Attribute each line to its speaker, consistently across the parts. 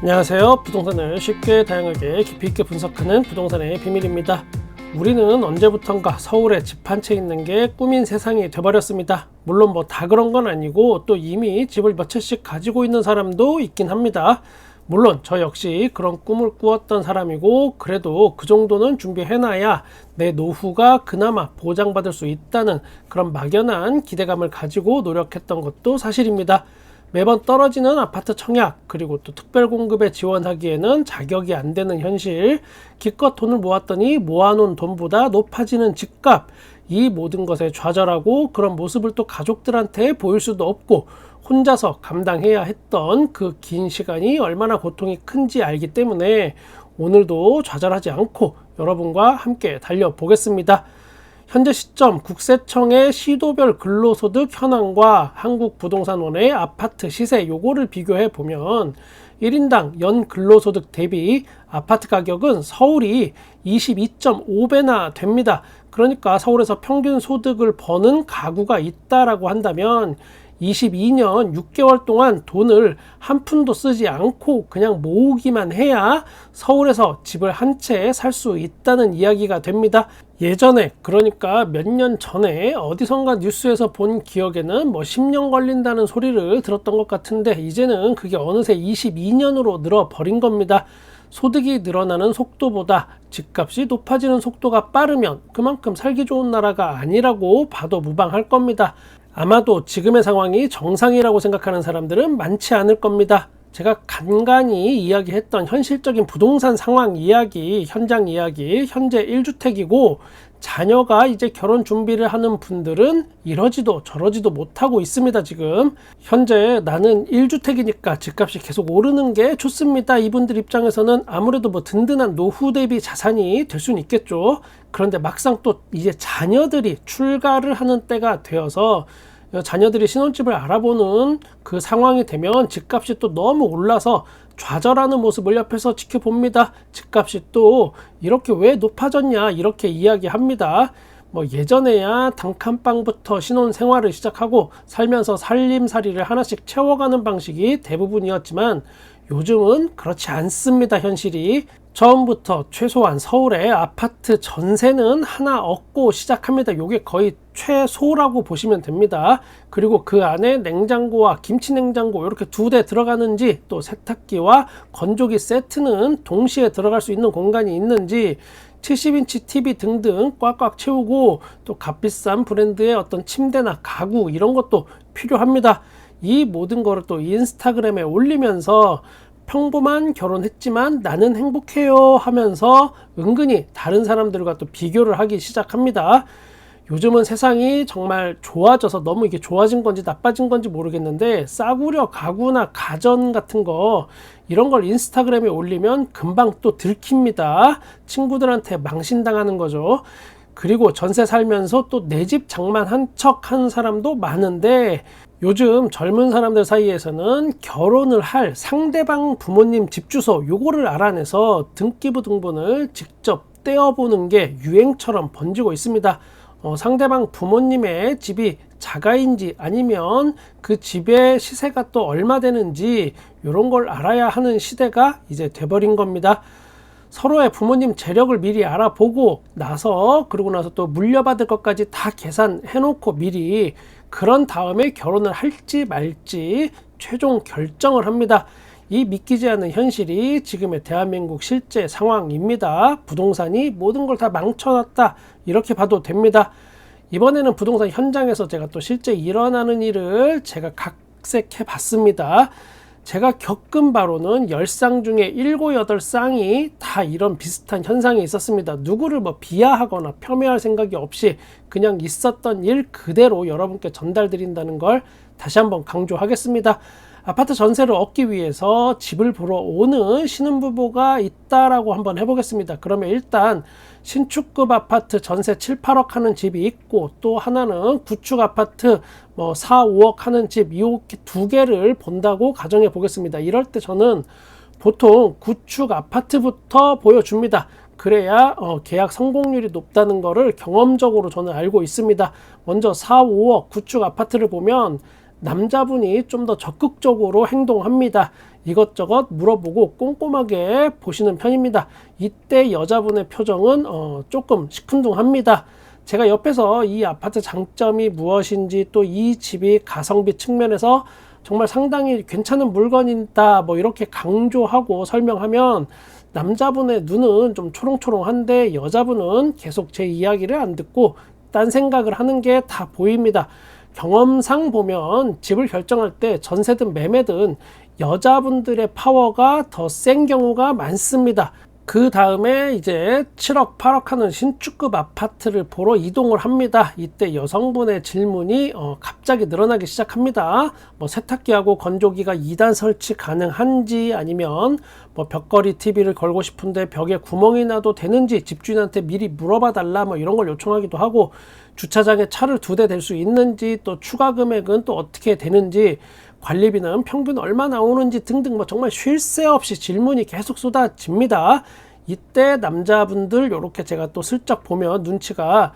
Speaker 1: 안녕하세요. 부동산을 쉽게 다양하게 깊이 있게 분석하는 부동산의 비밀입니다. 우리는 언제부턴가 서울에 집 한 채 있는 게 꿈인 세상이 돼버렸습니다. 물론 뭐 다 그런 건 아니고 또 이미 집을 몇 채씩 가지고 있는 사람도 있긴 합니다. 물론 저 역시 그런 꿈을 꾸었던 사람이고 그래도 그 정도는 준비해놔야 내 노후가 그나마 보장받을 수 있다는 그런 막연한 기대감을 가지고 노력했던 것도 사실입니다. 매번 떨어지는 아파트 청약 그리고 또 특별 공급에 지원하기에는 자격이 안 되는 현실 기껏 돈을 모았더니 모아놓은 돈보다 높아지는 집값 이 모든 것에 좌절하고 그런 모습을 또 가족들한테 보일 수도 없고 혼자서 감당해야 했던 그 긴 시간이 얼마나 고통이 큰지 알기 때문에 오늘도 좌절하지 않고 여러분과 함께 달려보겠습니다. 현재 시점 국세청의 시도별 근로소득 현황과 한국부동산원의 아파트 시세 요거를 비교해 보면 1인당 연 근로소득 대비 아파트 가격은 서울이 22.5배나 됩니다. 그러니까 서울에서 평균 소득을 버는 가구가 있다라고 한다면 22년 6개월 동안 돈을 한 푼도 쓰지 않고 그냥 모으기만 해야 서울에서 집을 한 채 살 수 있다는 이야기가 됩니다. 예전에 그러니까 몇 년 전에 어디선가 뉴스에서 본 기억에는 뭐 10년 걸린다는 소리를 들었던 것 같은데 이제는 그게 어느새 22년으로 늘어 버린 겁니다. 소득이 늘어나는 속도보다 집값이 높아지는 속도가 빠르면 그만큼 살기 좋은 나라가 아니라고 봐도 무방할 겁니다. 아마도 지금의 상황이 정상이라고 생각하는 사람들은 많지 않을 겁니다. 제가 간간히 이야기했던 현실적인 부동산 상황 이야기, 현장 이야기, 현재 1주택이고 자녀가 이제 결혼 준비를 하는 분들은 이러지도 저러지도 못하고 있습니다, 지금. 현재 나는 1주택이니까 집값이 계속 오르는 게 좋습니다. 이분들 입장에서는 아무래도 뭐 든든한 노후 대비 자산이 될 수는 있겠죠. 그런데 막상 또 이제 자녀들이 출가를 하는 때가 되어서 자녀들이 신혼집을 알아보는 그 상황이 되면 집값이 또 너무 올라서 좌절하는 모습을 옆에서 지켜봅니다. 집값이 또 이렇게 왜 높아졌냐 이렇게 이야기합니다. 뭐 예전에야 단칸방부터 신혼 생활을 시작하고 살면서 살림살이를 하나씩 채워가는 방식이 대부분이었지만 요즘은 그렇지 않습니다. 현실이 처음부터 최소한 서울의 아파트 전세는 하나 얻고 시작합니다. 요게 거의 최소라고 보시면 됩니다. 그리고 그 안에 냉장고와 김치 냉장고 이렇게 두 대 들어가는지 또 세탁기와 건조기 세트는 동시에 들어갈 수 있는 공간이 있는지 70인치 TV 등등 꽉꽉 채우고 또 값비싼 브랜드의 어떤 침대나 가구 이런 것도 필요합니다. 이 모든 거를 또 인스타그램에 올리면서 평범한 결혼했지만 나는 행복해요 하면서 은근히 다른 사람들과 또 비교를 하기 시작합니다. 요즘은 세상이 정말 좋아져서 너무 이게 좋아진 건지 나빠진 건지 모르겠는데 싸구려 가구나 가전 같은 거 이런 걸 인스타그램에 올리면 금방 또 들킵니다. 친구들한테 망신당하는 거죠. 그리고 전세 살면서 또 내 집 장만한 척 하는 사람도 많은데 요즘 젊은 사람들 사이에서는 결혼을 할 상대방 부모님 집 주소 요거를 알아내서 등기부 등본을 직접 떼어보는 게 유행처럼 번지고 있습니다. 어, 상대방 부모님의 집이 자가인지 아니면 그 집의 시세가 또 얼마 되는지 이런 걸 알아야 하는 시대가 이제 돼버린 겁니다. 서로의 부모님 재력을 미리 알아보고 나서 그러고 나서 또 물려받을 것까지 다 계산해 놓고 미리 그런 다음에 결혼을 할지 말지 최종 결정을 합니다. 이 믿기지 않는 현실이 지금의 대한민국 실제 상황입니다. 부동산이 모든 걸 다 망쳐놨다. 이렇게 봐도 됩니다. 이번에는 부동산 현장에서 제가 또 실제 일어나는 일을 제가 각색해 봤습니다. 제가 겪은 바로는 10쌍 중에 7, 8쌍이 다 이런 비슷한 현상이 있었습니다. 누구를 뭐 비하하거나 폄훼할 생각이 없이 그냥 있었던 일 그대로 여러분께 전달드린다는 걸 다시 한번 강조하겠습니다. 아파트 전세를 얻기 위해서 집을 보러 오는 신혼부부가 있다라고 한번 해보겠습니다. 그러면 일단 신축급 아파트 전세 7, 8억 하는 집이 있고 또 하나는 구축 아파트 뭐 4, 5억 하는 집 이렇게 두 개를 본다고 가정해 보겠습니다. 이럴 때 저는 보통 구축 아파트부터 보여줍니다. 그래야 어, 계약 성공률이 높다는 것을 경험적으로 저는 알고 있습니다. 먼저 4, 5억 구축 아파트를 보면 남자분이 좀 더 적극적으로 행동합니다. 이것저것 물어보고 꼼꼼하게 보시는 편입니다. 이때 여자분의 표정은 어, 조금 시큰둥합니다. 제가 옆에서 이 아파트 장점이 무엇인지 또 이 집이 가성비 측면에서 정말 상당히 괜찮은 물건이다 뭐 이렇게 강조하고 설명하면 남자분의 눈은 좀 초롱초롱한데 여자분은 계속 제 이야기를 안 듣고 딴 생각을 하는 게 다 보입니다. 경험상 보면 집을 결정할 때 전세든 매매든 여자분들의 파워가 더 센 경우가 많습니다. 그 다음에 이제 7억, 8억 하는 신축급 아파트를 보러 이동을 합니다. 이때 여성분의 질문이 어, 갑자기 늘어나기 시작합니다. 뭐 세탁기하고 건조기가 2단 설치 가능한지 아니면 뭐 벽걸이 TV를 걸고 싶은데 벽에 구멍이 나도 되는지 집주인한테 미리 물어봐 달라 뭐 이런 걸 요청하기도 하고 주차장에 차를 두 대 댈 수 있는지 또 추가 금액은 또 어떻게 되는지 관리비는 평균 얼마 나오는지 등등 뭐 정말 쉴 새 없이 질문이 계속 쏟아집니다. 이때 남자분들 이렇게 제가 또 슬쩍 보면 눈치가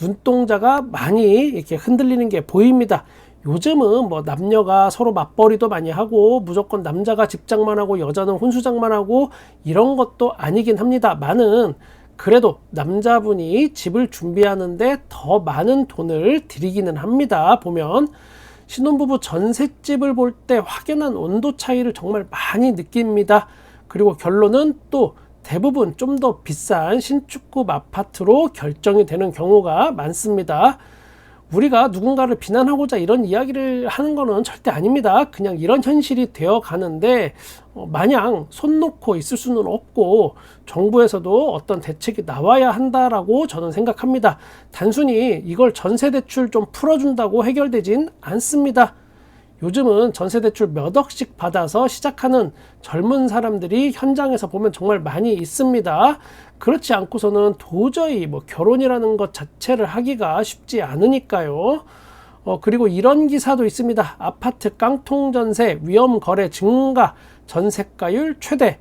Speaker 1: 눈동자가 많이 이렇게 흔들리는 게 보입니다. 요즘은 뭐 남녀가 서로 맞벌이도 많이 하고 무조건 남자가 집장만 하고 여자는 혼수장만 하고 이런 것도 아니긴 합니다. 많은 그래도 남자분이 집을 준비하는데 더 많은 돈을 들이기는 합니다. 보면 신혼부부 전셋집을 볼 때 확연한 온도 차이를 정말 많이 느낍니다. 그리고 결론은 또 대부분 좀 더 비싼 신축급 아파트로 결정이 되는 경우가 많습니다. 우리가 누군가를 비난하고자 이런 이야기를 하는 것은 절대 아닙니다. 그냥 이런 현실이 되어 가는데 어, 마냥 손 놓고 있을 수는 없고 정부에서도 어떤 대책이 나와야 한다라고 저는 생각합니다. 단순히 이걸 전세 대출 좀 풀어준다고 해결되진 않습니다. 요즘은 전세 대출 몇 억씩 받아서 시작하는 젊은 사람들이 현장에서 보면 정말 많이 있습니다. 그렇지 않고서는 도저히 뭐 결혼이라는 것 자체를 하기가 쉽지 않으니까요. 어, 그리고 이런 기사도 있습니다. 아파트 깡통 전세 위험 거래 증가 전세가율 최대.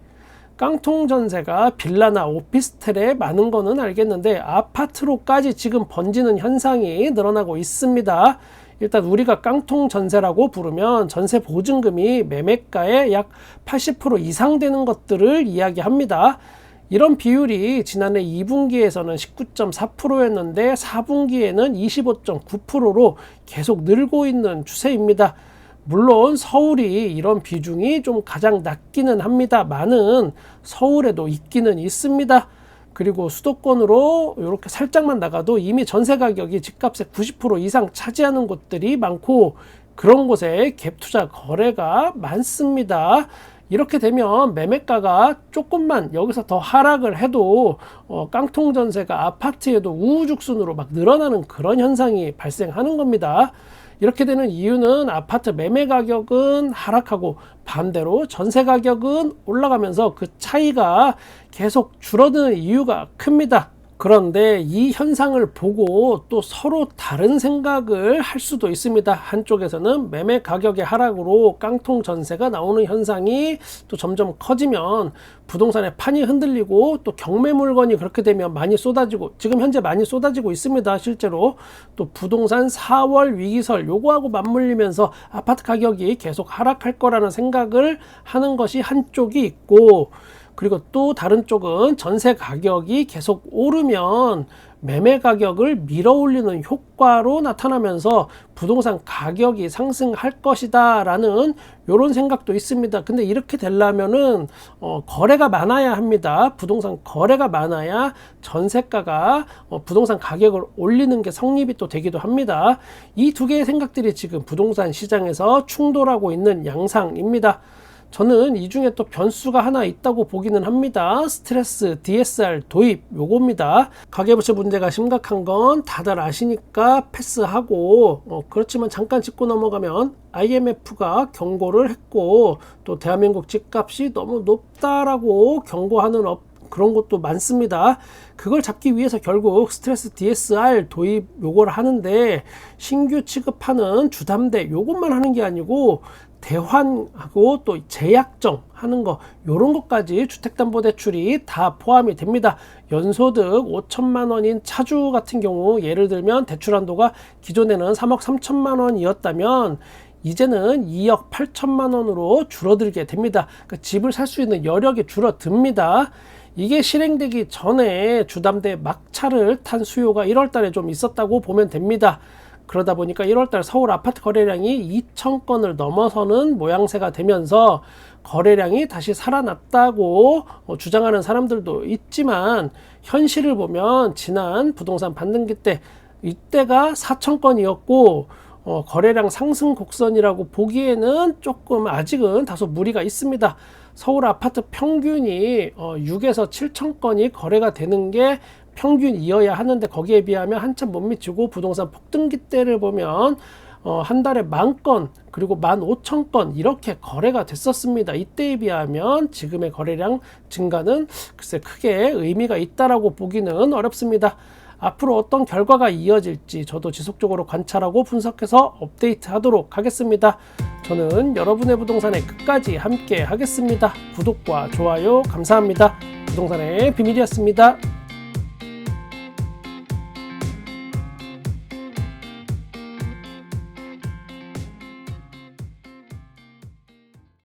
Speaker 1: 깡통 전세가 빌라나 오피스텔에 많은 거는 알겠는데 아파트로까지 지금 번지는 현상이 늘어나고 있습니다. 일단 우리가 깡통 전세라고 부르면 전세 보증금이 매매가의 약 80% 이상 되는 것들을 이야기합니다. 이런 비율이 지난해 2분기에서는 19.4%였는데 4분기에는 25.9%로 계속 늘고 있는 추세입니다. 물론 서울이 이런 비중이 좀 가장 낮기는 합니다. 많은 서울에도 있기는 있습니다. 그리고 수도권으로 이렇게 살짝만 나가도 이미 전세 가격이 집값의 90% 이상 차지하는 곳들이 많고 그런 곳에 갭 투자 거래가 많습니다. 이렇게 되면 매매가가 조금만 여기서 더 하락을 해도 어, 깡통 전세가 아파트에도 우후죽순으로 막 늘어나는 그런 현상이 발생하는 겁니다. 이렇게 되는 이유는 아파트 매매 가격은 하락하고 반대로 전세 가격은 올라가면서 그 차이가 계속 줄어드는 이유가 큽니다. 그런데 이 현상을 보고 또 서로 다른 생각을 할 수도 있습니다. 한쪽에서는 매매 가격의 하락으로 깡통 전세가 나오는 현상이 또 점점 커지면 부동산의 판이 흔들리고 또 경매 물건이 그렇게 되면 많이 쏟아지고 지금 현재 많이 쏟아지고 있습니다. 실제로 또 부동산 4월 위기설 요거하고 맞물리면서 아파트 가격이 계속 하락할 거라는 생각을 하는 것이 한쪽이 있고 그리고 또 다른 쪽은 전세 가격이 계속 오르면 매매 가격을 밀어 올리는 효과로 나타나면서 부동산 가격이 상승할 것이다 라는 이런 생각도 있습니다. 근데 이렇게 되려면은 어, 거래가 많아야 합니다. 부동산 거래가 많아야 전세가가 어, 부동산 가격을 올리는 게 성립이 또 되기도 합니다. 이 두 개의 생각들이 지금 부동산 시장에서 충돌하고 있는 양상입니다. 저는 이 중에 또 변수가 하나 있다고 보기는 합니다. 스트레스 DSR 도입 요겁니다. 가계부채 문제가 심각한 건 다들 아시니까 패스하고 어, 그렇지만 잠깐 짚고 넘어가면 IMF가 경고를 했고 또 대한민국 집값이 너무 높다라고 경고하는 업 그런 것도 많습니다. 그걸 잡기 위해서 결국 스트레스 DSR 도입 요거를 하는데 신규 취급하는 주담대 요것만 하는 게 아니고 대환하고 또 재약정 하는 거 요런 것까지 주택담보대출이 다 포함이 됩니다. 연소득 5천만 원인 차주 같은 경우 예를 들면 대출 한도가 기존에는 3억 3천만 원이었다면 이제는 2억 8천만 원으로 줄어들게 됩니다. 그러니까 집을 살 수 있는 여력이 줄어듭니다. 이게 실행되기 전에 주담대 막차를 탄 수요가 1월 달에 좀 있었다고 보면 됩니다. 그러다 보니까 1월달 서울 아파트 거래량이 2천 건을 넘어서는 모양새가 되면서 거래량이 다시 살아났다고 어, 주장하는 사람들도 있지만 현실을 보면 지난 부동산 반등기 때 이때가 4천 건이었고 어, 거래량 상승 곡선이라고 보기에는 조금 아직은 다소 무리가 있습니다. 서울 아파트 평균이 어, 6에서 7천 건이 거래가 되는 게 평균이어야 하는데 거기에 비하면 한참 못 미치고 부동산 폭등기 때를 보면 어, 한 달에 만 건 그리고 만 오천 건 이렇게 거래가 됐었습니다. 이때에 비하면 지금의 거래량 증가는 글쎄 크게 의미가 있다라고 보기는 어렵습니다. 앞으로 어떤 결과가 이어질지 저도 지속적으로 관찰하고 분석해서 업데이트 하도록 하겠습니다. 저는 여러분의 부동산에 끝까지 함께 하겠습니다. 구독과 좋아요 감사합니다. 부동산의 비밀이었습니다.